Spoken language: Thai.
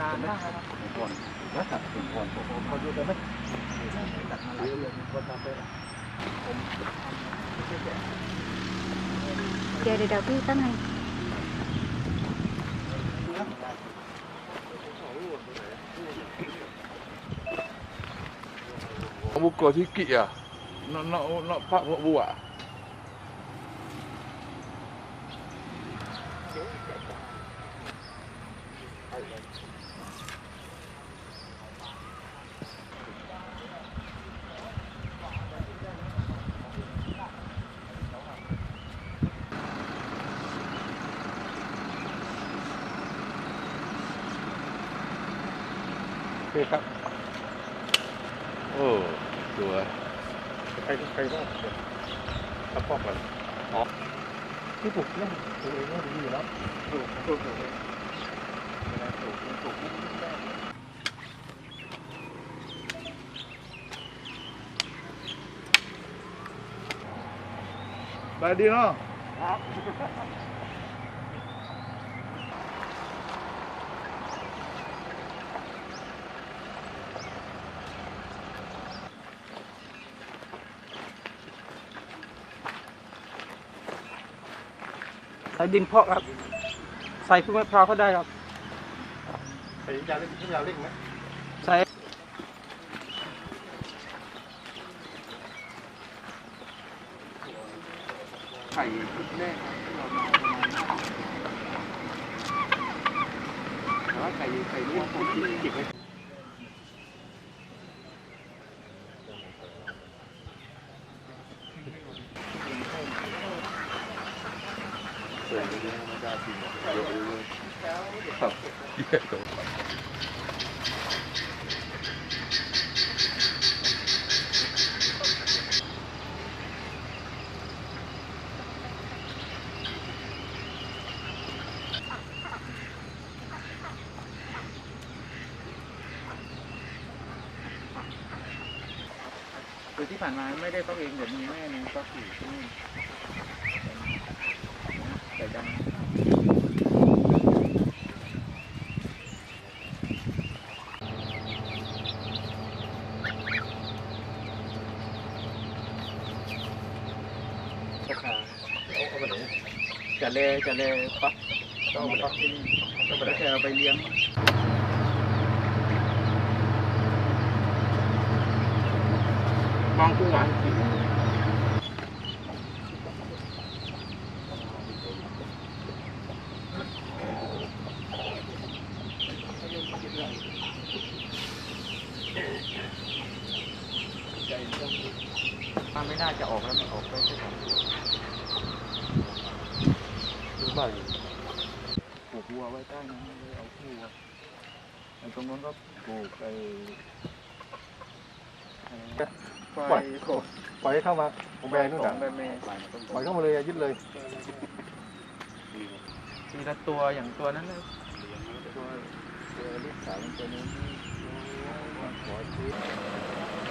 นานมากครับก่อนนะครับเป็นก่อนผมขอดูได้ไหมตัดมาหลายเดือนคนทำไปแล้วผมเดี๋ยวเดี๋ยวเดี๋ยวพี่ตั้งให้ buka sikit lah. Nak nak nak pak buat buat. Okey, Kak. Oh, tu lah. ใครใครว่าทับปอกกันอ๋อที่ปลูกนั่นปลูกเองก็ดีอยู่แล้วปลูกปลูกปลูกเองเวลาปลูกปลูกไม่ได้บายดีเนาะ ใส่ดินเพาะครับ ใส่พวกมะพร้าวก็ได้ครับ ใส่ยาเล่นใช้ยาเล่นไหมใส่ไข่แรกแต่ว่าไข่ไข่นี่ผมเก็บไว้เปิดไปเรื่อยไม่ได้จริงเดี๋ยวไปเรื่อยครับเยอะกว่ คือที่ผ่านมาไม่ได้ฟักเองเดี๋ยวมีแม่นึงฟักอยู่ที่นี่แต่จัง ราคา เอาเอาไปไหนจะเลจะเลฟักต้องเอาไปไหนฟักที่นี่ต้องไปไหนแล้วจะเอาไปเลี้ยงบางกุ้งหวานมันไม่น่าจะออกแล้วมันออกไปแค่สอง ตัวซื้อบ้านอยู่ปลูกวัวไว้ใต้นั้นเลยเอาคู่วัวไอ้ตรงนู้นก็ปลูกไปไฟโคปล่อยให้เข้ามาผมแบนนู่นสอน่ะงใบเมย์ปล่อยเข้ามาเลยยึดเลย ทีละตัวอย่างตัวนั้นเลยตัวตัวลูกสาวตัวนี้หัวชี